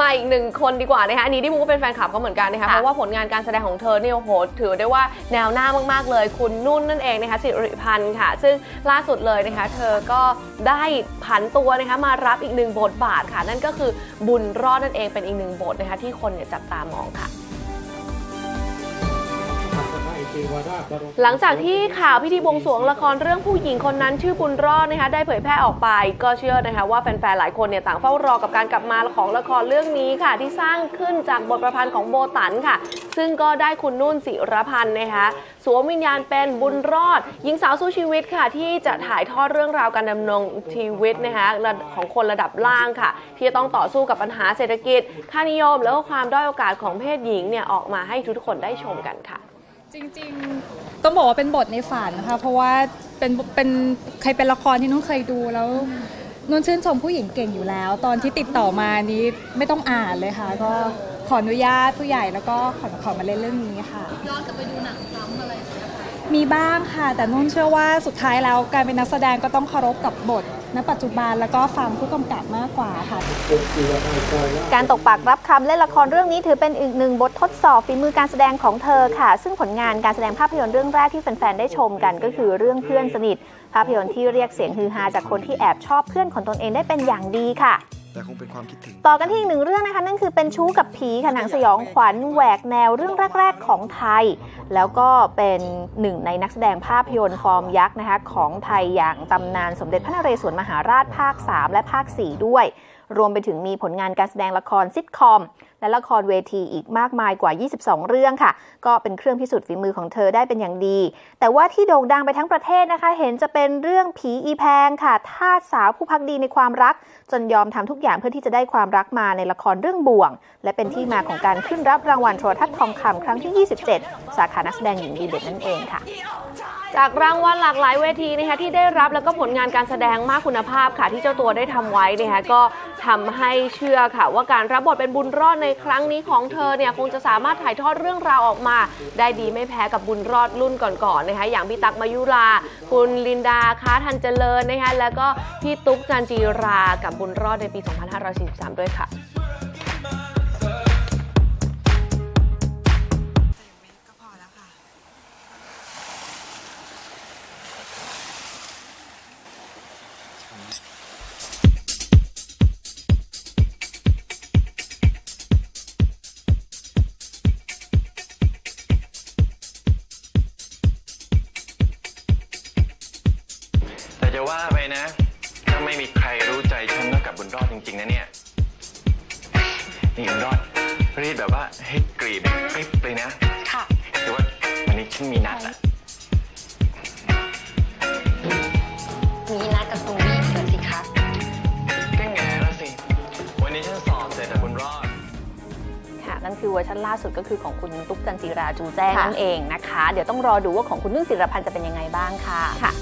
มาอีกหนึ่งคนดีกว่านะคะอันนี้ที่บุ๊กก็เป็นแฟนคลับเขาเหมือนกันนะคะค่ะเพราะว่าผลงานการแสดงของเธอเนี่ยโอ้โหถือได้ว่าแนวหน้ามากๆเลย คุณนุ่นนั่นเองนะคะสิริพันธ์ค่ะ ซึ่งล่าสุดเลยนะคะ เธอก็ได้ผันตัวนะคะมารับอีกหนึ่งบทบาทค่ะ นั่นก็คือบุญรอดนั่นเองเป็นอีกหนึ่งบทนะคะที่คนเนี่ยจับตามองค่ะ หลังจากที่ข่าวพิธีบวงสรวงละครเรื่องผู้หญิงคนนั้นชื่อบุญรอดนะคะได้เผยแพร่ออกไป ก็เชื่อนะคะว่าแฟนๆหลายคนเนี่ยต่างเฝ้ารอกับการกลับมาของละครเรื่องนี้ค่ะ ที่สร้างขึ้นจากบทประพันธ์ของโบตันค่ะ ซึ่งก็ได้คุณนุ่นศิรพันธ์นะคะสวมวิญญาณเป็นบุญรอดหญิงสาวสู้ชีวิตค่ะ ที่จะถ่ายทอดเรื่องราวการดำรงชีวิตนะคะของคนระดับล่างค่ะ ที่จะต้องต่อสู้กับปัญหาเศรษฐกิจ ค่านิยม แล้วก็ความด้อยโอกาสของเพศหญิงเนี่ยออกมาให้ทุกคนได้ชมกันค่ะ จริงๆต้องบอกว่าเป็นบทในฝันนะคะเพราะว่าเป็นเป็นใครเป็นละครที่นุ่นเคยดูแล้วนุ่นชื่นชมผู้หญิงเก่งอยู่แล้ว ตอนที่ติดต่อมานี้ไม่ต้องอ่านเลยค่ะ ก็ขออนุญาตผู้ใหญ่แล้วก็ขอขอมาเล่นเรื่องนี้ค่ะย้อนกลับไปดูหนังซ้ำอะไรมีบ้างค่ะ แต่นุ่นเชื่อว่าสุดท้ายแล้วการเป็นนักแสดงก็ต้องเคารพกับบท ณปัจจุบันแล้วก็ฟังผู้กำกับมากกว่าค่ะ การตกปากรับคำเล่นละครเรื่องนี้ถือเป็นอีกหนึ่งบททดสอบฝีมือการแสดงของเธอค่ะ ซึ่งผลงานการแสดงภาพยนตร์เรื่องแรกที่แฟนๆได้ชมกันก็คือเรื่องเพื่อนสนิท ภาพยนตร์ที่เรียกเสียงฮือฮาจากคนที่แอบชอบเพื่อนของตนเองได้เป็นอย่างดีค่ะ แต่คงเป็นความคิดถึง ต่อกันที่อีกหนึ่งเรื่องนะคะ นั่นคือเป็นชู้กับผีค่ะหนังสยองขวัญแหวกแนวเรื่องแรก ๆ ของไทย แล้วก็เป็นหนึ่งในนักแสดงภาพยนตร์ฟอร์มยักษ์นะคะของไทยอย่างตำนานสมเด็จพระนเรศวรมหาราชภาค 3 และภาค 4 ด้วย รวมไปถึงมีผลงานการแสดงละครซิทคอม และละครเวทีอีกมากมายกว่า 22 เรื่องค่ะ ก็เป็นเครื่องพิสูจน์ฝีมือของเธอได้เป็นอย่างดี แต่ว่าที่โด่งดังไปทั้งประเทศนะคะ เห็นจะเป็นเรื่องผีอีแพงค่ะทาสสาวผู้พักดีในความรัก จนยอมทำทุกอย่างเพื่อที่จะได้ความรักมาในละครเรื่องบ่วง และเป็นที่มาของการขึ้นรับรางวัลโทรทัศน์ทองคำครั้งที่ 27 สาขานักแสดงหญิงดีเด่นนั่นเองค่ะ จากรางวัลหลากหลายเวทีนะคะที่ได้รับแล้วก็ผลงานการแสดงมากคุณภาพค่ะ ที่เจ้าตัวได้ทำไว้นะคะก็ทำให้เชื่อค่ะ ว่าการรับบทเป็นบุญรอดในครั้งนี้ของเธอเนี่ยคงจะสามารถถ่ายทอดเรื่องราวออกมา ได้ดีไม่แพ้กับบุญรอดรุ่นก่อนๆนะคะอย่างพี่ตั๊กมายุรา คุณลินดาค้าทันเจริญนะคะแล้วก็พี่ตุ๊กจันจีรากับบุญรอดในปี 2543 ด้วยค่ะ แต่จะว่าไปนะ ถ้าไม่มีใครรู้ใจฉันเท่ากับบุญรอดจริง ๆ นะเนี่ย นี่บุญรอดรีดแบบว่าให้กรีบกริบเลยนะค่ะคือว่าวันนี้ฉันมีนัดอะ ค่ะนั่นคือเวอร์ชันล่าสุดก็คือของคุณตุ๊กจันจีราจูแจ้งค่ะนั่นเองนะคะ เดี๋ยวต้องรอดูว่าของคุณนุ่นศิรพันธ์จะเป็นยังไงบ้างค่ะค่ะ